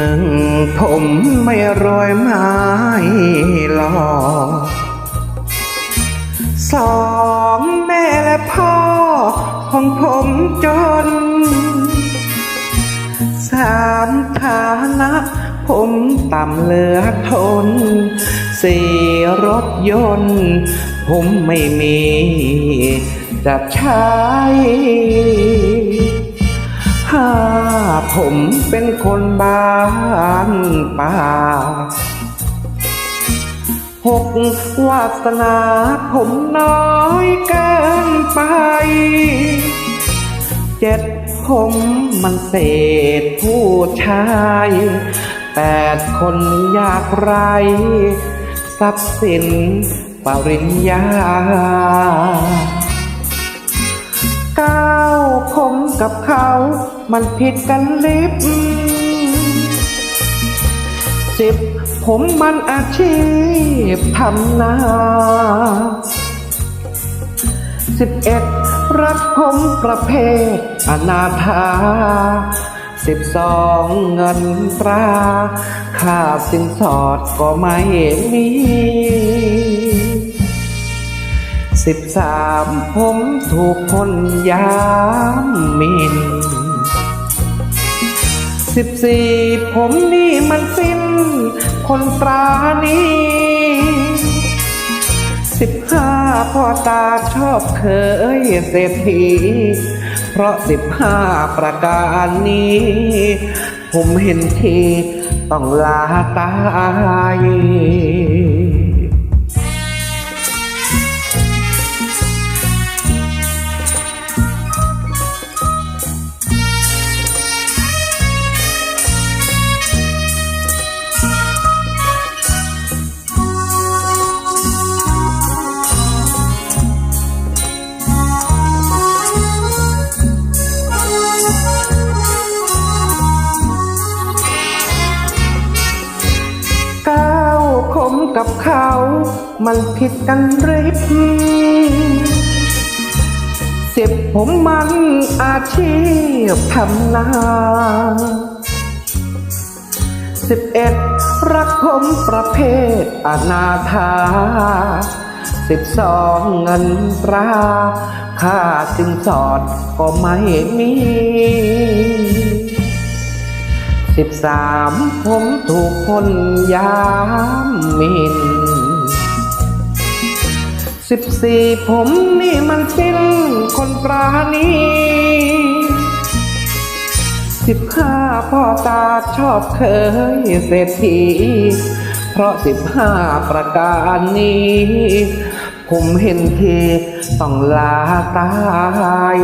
นึ่งผมไม่รวยไม่หลอสองแม่และพ่อของผมจน สามฐานะผมต่ำเหลือทน สี่รถยนต์ ผมไม่มีจะใช้ ห้าผมเป็นคนบ้านป่าหกวาสนาผมน้อยเกินไป เจ็ดผมมันเศษผู้ชายแปดคนยากไร ทรัพย์สินปริญญา กับเขา มันผิดกันลิบสิบผมมันอาชีพทำนาสิบเอ็ดรักผมประเภทอนาถาสิบสองเงินตรา ค่าสินสอดก็ไม่มี สิบสามผมถูกคนยามมินสิบสี่ผมนี่มันสิ้น คนตรานี้สิบห้าพ่อตาชอบเคยเศรษฐี เพราะสิบห้าประการนี้ ผมเห็นทีต้องลาตาย กับเขา มันผิดกันริบสิบผมมันอาชีพทำนาสิบเอ็ดรักผมประเภทอนาถาสิบสองเงินตราค่าสินสอดก็ไม่มี สิบสามผมถูกคนยามมินสิบสี่ผมนี่มันสิ้นคนปราณีสิบห้าพ่อตาชอบเคยเศรษฐี เพราะสิบห้าประการนี้ ผมเห็นทีต้องลาตาย